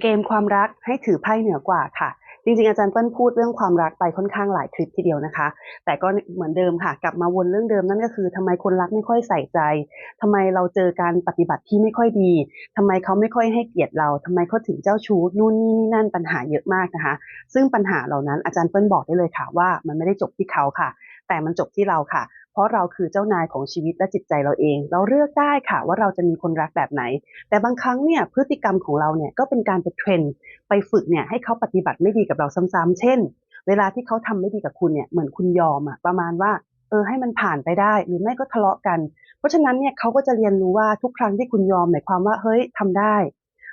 เกมความรักให้ถือไพ่เหนือกว่าค่ะ จริงๆ อาจารย์เปิ้ลพูดเรื่องความรักไปค่อนข้างหลายคลิปทีเดียวนะคะ แต่ก็เหมือนเดิมค่ะ กลับมาวนเรื่องเดิมนั่นก็คือทำไมคนรักไม่ค่อยใส่ใจทำไมเราเจอการปฏิบัติที่ไม่ค่อยดีทำไมเขาไม่ค่อยให้เกียรติเราทำไมเขาถึงเจ้าชู้นู่นนี่นี่นั่นปัญหาเยอะมากนะคะ ซึ่งปัญหาเหล่านั้นอาจารย์เปิ้ลบอกได้เลยค่ะว่ามันไม่ได้จบที่เขาค่ะ แต่มันจบที่เราค่ะ เพราะเราคือเจ้านายของชีวิตและจิตใจเราเอง เราเลือกได้ค่ะว่าเราจะมีคนรักแบบไหน แต่บางครั้งเนี่ยพฤติกรรมของเราเนี่ยก็เป็นการไปเทรนไปฝึกเนี่ยให้เขาปฏิบัติไม่ดีกับเราซ้ำๆเช่น เวลาที่เขาทำไม่ดีกับคุณเนี่ยเหมือนคุณยอมอะประมาณว่าเออให้มันผ่านไปได้หรือไม่ก็ทะเลาะกัน เพราะฉะนั้นเนี่ยเขาก็จะเรียนรู้ว่าทุกครั้งที่คุณยอมหมายความว่าเฮ้ยทำได้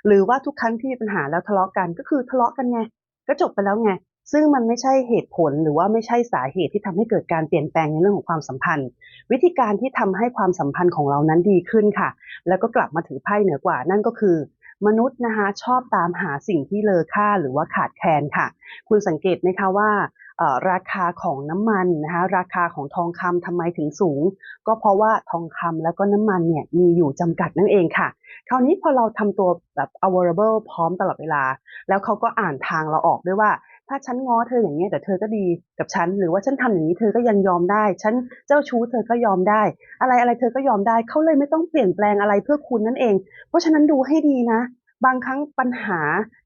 หรือว่าทุกครั้งที่มีปัญหาแล้วทะเลาะกันก็คือทะเลาะกันไงก็จบไปแล้วไง ซึ่งมันไม่ใช่เหตุผลหรือว่าไม่ใช่สาเหตุที่ทำให้เกิดการเปลี่ยนแปลงในเรื่องของความสัมพันธ์ วิธีการที่ทำให้ความสัมพันธ์ของเรานั้นดีขึ้นค่ะ แล้วก็กลับมาถือไพ่เหนือกว่า นั่นก็คือ มนุษย์นะคะชอบตามหาสิ่งที่เลอค่าหรือว่าขาดแคลนค่ะ คุณสังเกตไหมคะว่าราคาของน้ำมันนะคะราคาของทองคำทำไมถึงสูง ก็เพราะว่าทองคำแล้วก็น้ำมันเนี่ยมีอยู่จำกัดนั่นเองค่ะ คราวนี้พอเราทำตัวแบบ available พร้อมตลอดเวลา แล้วเขาก็อ่านทางเราออกด้วยว่า ถ้าฉันง้อเธออย่างนี้ยแต่เธอก็ดีกับฉัน หรือว่าฉันทำอย่างนี้เธอก็ยังยอมได้ ฉันเจ้าชู้เธอก็ยอมได้ อะไรอะไรเธอก็ยอมได้เขาเลยไม่ต้องเปลี่ยนแปลงอะไรเพื่อคุณนั่นเอง เพราะฉะนั้นดูให้ดีนะ บางครั้งปัญหา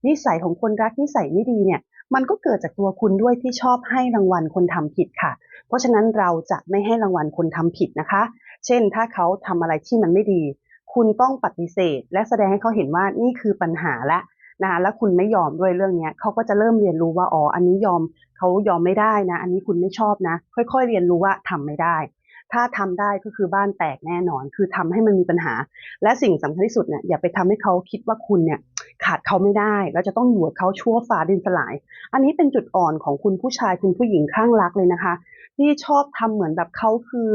นิสัยของคนรักนิสัยไม่ดีเนี่ยมันก็เกิดจากตัวคุณด้วยที่ชอบให้รางวัลคนทำผิดค่ะ เพราะฉะนั้นเราจะไม่ให้รางวัลคนทำผิดนะคะ เช่น ถ้าเขาทำอะไรที่มันไม่ดี คุณต้องปฏิเสธ และแสดงให้เขาเห็นว่านี่คือปัญหาและ นะคะแล้วคุณไม่ยอมด้วยเรื่องเนี้ยเขาก็จะเริ่มเรียนรู้ว่าอ๋ออันนี้ยอมเขายอมไม่ได้นะ อันนี้คุณไม่ชอบนะ ค่อย ๆ เรียนรู้ว่าทำไม่ได้ ถ้าทำได้ก็คือบ้านแตกแน่นอน คือทำให้มันมีปัญหา และสิ่งสำคัญที่สุดเนี่ยอย่าไปทำให้เขาคิดว่าคุณเนี่ยขาดเขาไม่ได้แล้วจะต้องอยู่กับเขาชั่วฟ้าดินสลาย อันนี้เป็นจุดอ่อนของคุณผู้ชายคุณผู้หญิงข้างรักเลยนะคะ ที่ชอบทำเหมือนแบบเขาคือ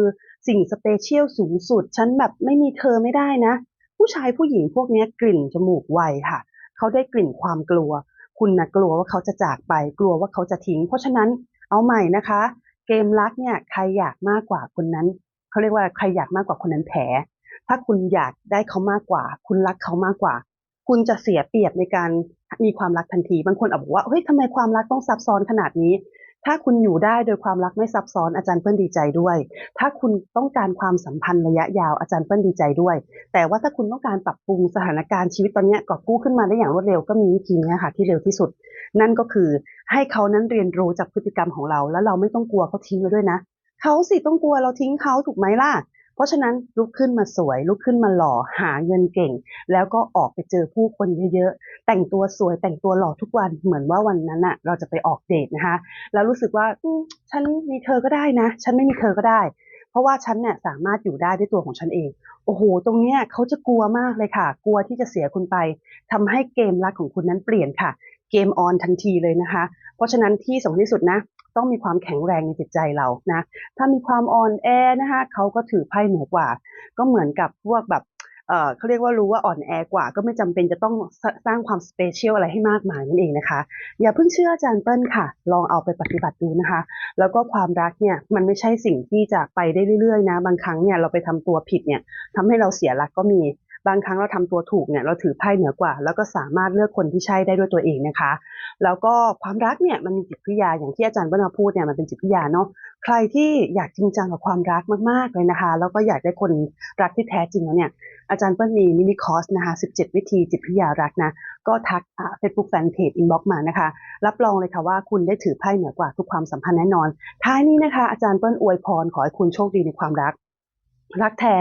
สิ่งสเปเชียลสูงสุดฉันแบบไม่มีเธอไม่ได้นะ ผู้ชายผู้หญิงพวกนี้กลิ่นจมูกไวค่ะ เขาได้กลิ่นความกลัว คุณนะกลัวว่าเขาจะจากไปกลัวว่าเขาจะทิ้ง เพราะฉะนั้นเอาใหม่นะคะ เกมรักเนี่ยใครอยากมากกว่าคนนั้นเขาเรียกว่าใครอยากมากกว่าคนนั้นแพ้ถ้าคุณอยากได้เขามากกว่า คุณรักเขามากกว่า คุณจะเสียเปรียบในการมีความรักทันทีบางคนอาจบอกว่าเฮ้ยทำไมความรักต้องซับซ้อนขนาดนี้ ถ้าคุณอยู่ได้โดยความรักไม่ซับซ้อนอาจารย์เปิ้ลดีใจด้วย ถ้าคุณต้องการความสัมพันธ์ระยะยาวอาจารย์เปิ้ลดีใจด้วย แต่ว่าถ้าคุณต้องการปรับปรุงสถานการณ์ชีวิตตอนนี้กอบกู้ขึ้นมาได้อย่างรวดเร็วก็มีวิธีนี้ค่ะที่เร็วที่สุด นั่นก็คือให้เขานั้นเรียนรู้จากพฤติกรรมของเรา แล้วเราไม่ต้องกลัวเขาทิ้งเราด้วยนะเขาสิต้องกลัวเราทิ้งเขาถูกไหมล่ะ เพราะฉะนั้นลุกขึ้นมาสวย ลุกขึ้นมาหล่อหาเงินเก่ง แล้วก็ออกไปเจอผู้คนเยอะๆ แต่งตัวสวยแต่งตัวหล่อทุกวันเหมือนว่าวันนั้นน่ะเราจะไปออกเดทนะคะแล้วรู้สึกว่าฉันมีเธอก็ได้นะ ฉันไม่มีเธอก็ได้ เพราะว่าฉันเนี่ยสามารถอยู่ได้ด้วยตัวของฉันเองโอ้โห ตรงเนี้ยเขาจะกลัวมากเลยค่ะ กลัวที่จะเสียคุณไปทำให้เกมรักของคุณนั้นเปลี่ยนค่ะ เกมออนทันทีเลยนะคะ เพราะฉะนั้นที่สำคัญที่สุดนะ ต้องมีความแข็งแรงในจิตใจเรานะ ถ้ามีความอ่อนแอนะคะเขาก็ถือไพ่เหนือกว่า ก็เหมือนกับพวกแบบเเขาเรียกว่ารู้ว่าอ่อนแอกว่า ก็ไม่จำเป็นจะต้องสสร้างความสเปเชียลอะไรให้มากมายนั่นเองนะคะ อย่าเพิ่งเชื่ออาจารย์เปิ้ลค่ะ ลองเอาไปปฏิบัติดูนะคะ แล้วก็ความรักเนี่ยมันไม่ใช่สิ่งที่จะไปได้เรื่อยๆนะ บางครั้งเนี่ยเราไปทำตัวผิดเนี่ยทำให้เราเสียรักก็มี บางครั้งเราทำตัวถูกเนี่ยเราถือไพ่เหนือกว่า แล้วก็สามารถเลือกคนที่ใช่ได้ด้วยตัวเองนะคะ แล้วก็ความรักเนี่ยมันมีจิตวิทยาอย่างที่อาจารย์เปิ้ลมาพูดเนี่ยมันเป็นจิตวิทยาเนาะใครที่อยากจริงจังกับความรักมากๆเลยนะคะ แล้วก็อยากได้คนรักที่แท้จริงแล้วเนี่ยอาจารย์เปิ้ลมีมินิคอร์สนะคะ 17 วิธีจิตวิทยารักนะ ก็ทักเฟซบุ๊กแฟนเพจอินบ็อกมานะคะ รับรองเลยค่ะว่าคุณได้ถือไพ่เหนือกว่าทุกความสัมพันธ์แน่นอน ท้ายนี้นะคะ อาจารย์เปิ้ลอวยพรขอให้คุณโชคดีในความรัก รักแท้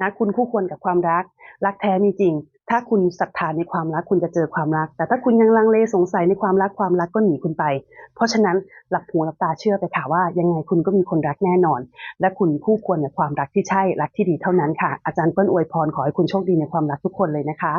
นะคุณคู่ควรกับความรัก รักแท้มีจริง ถ้าคุณศรัทธาในความรักคุณจะเจอความรัก แต่ถ้าคุณยังลังเลสงสัยในความรักความรักก็หนีคุณไป เพราะฉะนั้นหลับหูหลับตาเชื่อไปค่ะว่า ยังไงคุณก็มีคนรักแน่นอน และคุณคู่ควรกับความรักที่ใช่รักที่ดีเท่านั้นค่ะอาจารย์เปิ้ลอวยพรขอให้คุณโชคดีในความรักทุกคนเลยนะคะ